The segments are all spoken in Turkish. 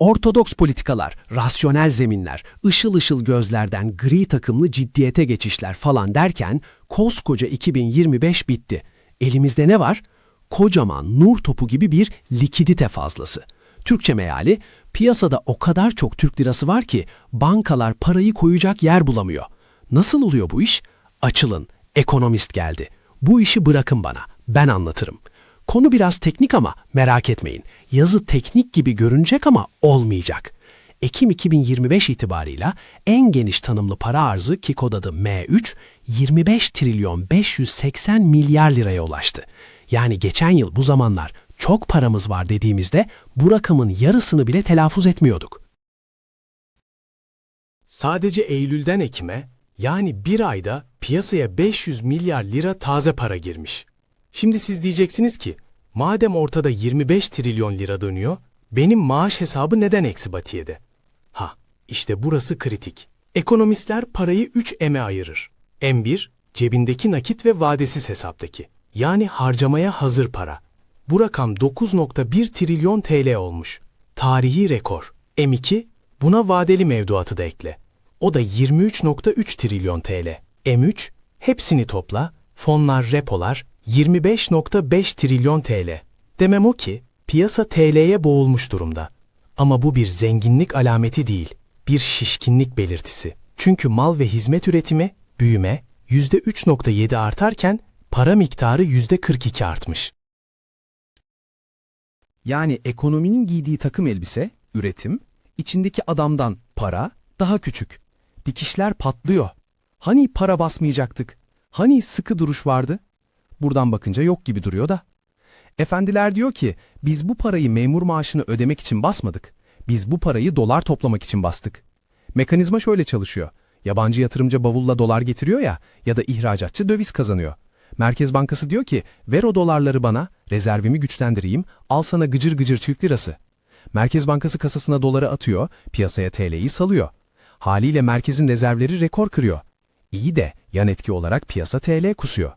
Ortodoks politikalar, rasyonel zeminler, ışıl ışıl gözlerden gri takımlı ciddiyete geçişler falan derken koskoca 2025 bitti. Elimizde ne var? Kocaman nur topu gibi bir likidite fazlası. Türkçe meali, piyasada o kadar çok Türk lirası var ki bankalar parayı koyacak yer bulamıyor. Nasıl oluyor bu iş? Açılın, ekonomist geldi. Bu işi bırakın bana, ben anlatırım. Konu biraz teknik ama merak etmeyin. Yazı teknik gibi görünecek ama olmayacak. Ekim 2025 itibarıyla en geniş tanımlı para arzı ki kod adı M3, 25 trilyon 580 milyar liraya ulaştı. Yani geçen yıl bu zamanlar çok paramız var dediğimizde bu rakamın yarısını bile telaffuz etmiyorduk. Sadece Eylül'den Ekim'e yani bir ayda piyasaya 500 milyar lira taze para girmiş. Şimdi siz diyeceksiniz ki madem ortada 25 trilyon lira dönüyor benim maaş hesabı neden eksi batiyede? Ha işte burası kritik. Ekonomistler parayı 3 M'e ayırır. M1 cebindeki nakit ve vadesiz hesaptaki. Yani harcamaya hazır para. Bu rakam 9.1 trilyon TL olmuş. Tarihi rekor. M2 buna vadeli mevduatı da ekle. O da 23.3 trilyon TL. M3 hepsini topla, fonlar, repolar 25.5 trilyon TL. Demem o ki piyasa TL'ye boğulmuş durumda. Ama bu bir zenginlik alameti değil, bir şişkinlik belirtisi. Çünkü mal ve hizmet üretimi, büyüme %3.7 artarken para miktarı %42 artmış. Yani ekonominin giydiği takım elbise, üretim, içindeki adamdan para daha küçük. Dikişler patlıyor. Hani para basmayacaktık? Hani sıkı duruş vardı? Buradan bakınca yok gibi duruyor da. Efendiler diyor ki biz bu parayı memur maaşını ödemek için basmadık. Biz bu parayı dolar toplamak için bastık. Mekanizma şöyle çalışıyor. Yabancı yatırımcı bavulla dolar getiriyor ya ya da ihracatçı döviz kazanıyor. Merkez Bankası diyor ki ver o dolarları bana, rezervimi güçlendireyim, al sana gıcır gıcır Türk lirası. Merkez Bankası kasasına doları atıyor, piyasaya TL'yi salıyor. Haliyle merkezin rezervleri rekor kırıyor. İyi de yan etki olarak piyasa TL kusuyor.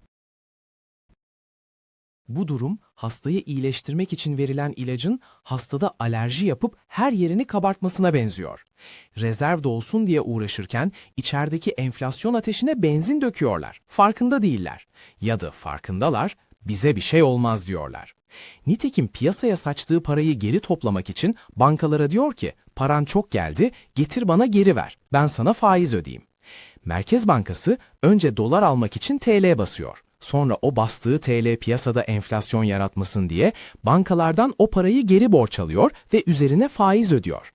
Bu durum hastayı iyileştirmek için verilen ilacın hastada alerji yapıp her yerini kabartmasına benziyor. Rezerv de olsun diye uğraşırken içerideki enflasyon ateşine benzin döküyorlar. Farkında değiller. Ya da farkındalar, bize bir şey olmaz diyorlar. Nitekim piyasaya saçtığı parayı geri toplamak için bankalara diyor ki, paran çok geldi, getir bana geri ver, ben sana faiz ödeyeyim. Merkez Bankası önce dolar almak için TL basıyor. Sonra o bastığı TL piyasada enflasyon yaratmasın diye bankalardan o parayı geri borç alıyor ve üzerine faiz ödüyor.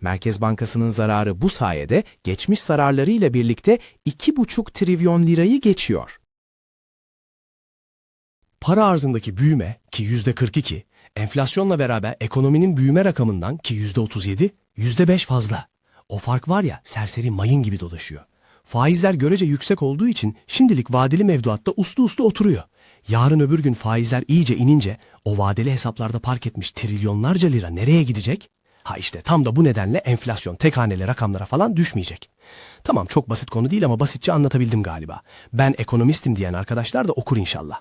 Merkez Bankası'nın zararı bu sayede geçmiş zararlarıyla birlikte 2,5 trilyon lirayı geçiyor. Para arzındaki büyüme ki yüzde 42, enflasyonla beraber ekonominin büyüme rakamından ki yüzde 37, yüzde 5 fazla. O fark var ya serseri mayın gibi dolaşıyor. Faizler görece yüksek olduğu için şimdilik vadeli mevduatta uslu uslu oturuyor. Yarın öbür gün faizler iyice inince o vadeli hesaplarda park etmiş trilyonlarca lira nereye gidecek? Ha işte tam da bu nedenle enflasyon tek haneli rakamlara falan düşmeyecek. Tamam çok basit konu değil ama basitçe anlatabildim galiba. Ben ekonomistim diyen arkadaşlar da okur inşallah.